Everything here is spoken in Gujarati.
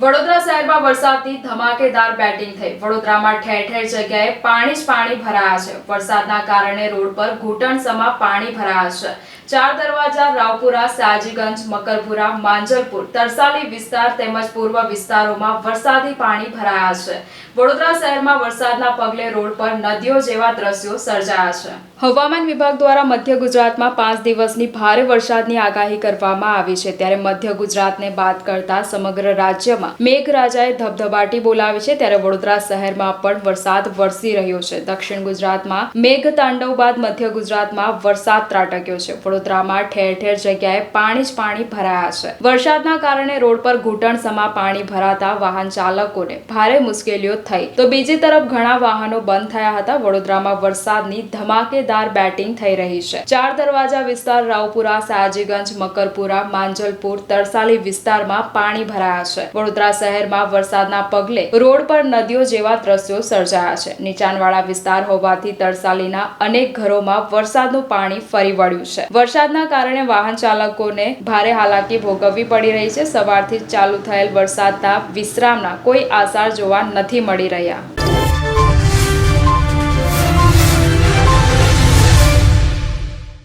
વડોદરા શહેરમાં વરસાદની ધમાકેદાર બેટિંગ થઈ. વડોદરામાં ઠેર ઠેર જગ્યાએ પાણી જ પાણી ભરાયા છે. વરસાદના કારણે રોડ પર ઘૂંટણસમાં પાણી ભરાયા છે. ચાર દરવાજા રાવપુરા, સાજીગંજ, મકરપુરા, માંજલપુર, તરસાલી વિસ્તાર તેમજ પૂર્વ વિસ્તારોમાં વરસાદી પાણી ભરાયા છે. વડોદરા શહેરમાં વરસાદના પગલે રોડ પર નદીઓ જેવા દ્રશ્યો સર્જાયા છે. હવામાન વિભાગ દ્વારા મધ્ય ગુજરાતમાં પાંચ દિવસની ભારે વરસાદની આગાહી કરવામાં આવી છે. ત્યારે મધ્ય ગુજરાતને બાદ કરતા સમગ્ર રાજ્યમાં મેઘરાજાએ ધબધબાટી બોલાવી છે ત્યારે વડોદરા શહેરમાં પણ વરસાદ વરસી રહ્યો છે. દક્ષિણ ગુજરાતમાં મેઘ તાંડવ બાદ મધ્ય ગુજરાતમાં વરસાદ ત્રાટક્યો છે. વડોદરામાં ઠેર ઠેર જગ્યાએ પાણી જ પાણી ભરાયા છે. વરસાદના કારણે રોડ પર ઘૂંટણ સમા પાણી ભરાતા વાહન ચાલકોને ભારે મુશ્કેલીઓ થઈ. તો બીજી તરફ ઘણા વાહનો બંધ થયા હતા. વડોદરામાં વરસાદની ધમાકેદાર બેટિંગ થઈ રહી છે. ચાર દરવાજા વિસ્તાર રાવપુરા, સાજીગંજ, મકરપુરા, માંજલપુર, તરસાલી વિસ્તારમાં પાણી ભરાયા છે. વડોદરા શહેરમાં વરસાદના પગલે રોડ પર નદીઓ જેવા દ્રશ્યો સર્જાયા છે. નીચાણવાળા વિસ્તાર હોવાથી તરસાલીના અનેક ઘરોમાં વરસાદનું પાણી ફરી વળ્યું છે. વરસાદના કારણે વાહન ચાલકોને ભારે હાલાકી ભોગવવી પડી રહી છે. સવારથી ચાલુ થયેલ વરસાદના વિશ્રામના કોઈ આસાર જોવા નથી મળી રહ્યા.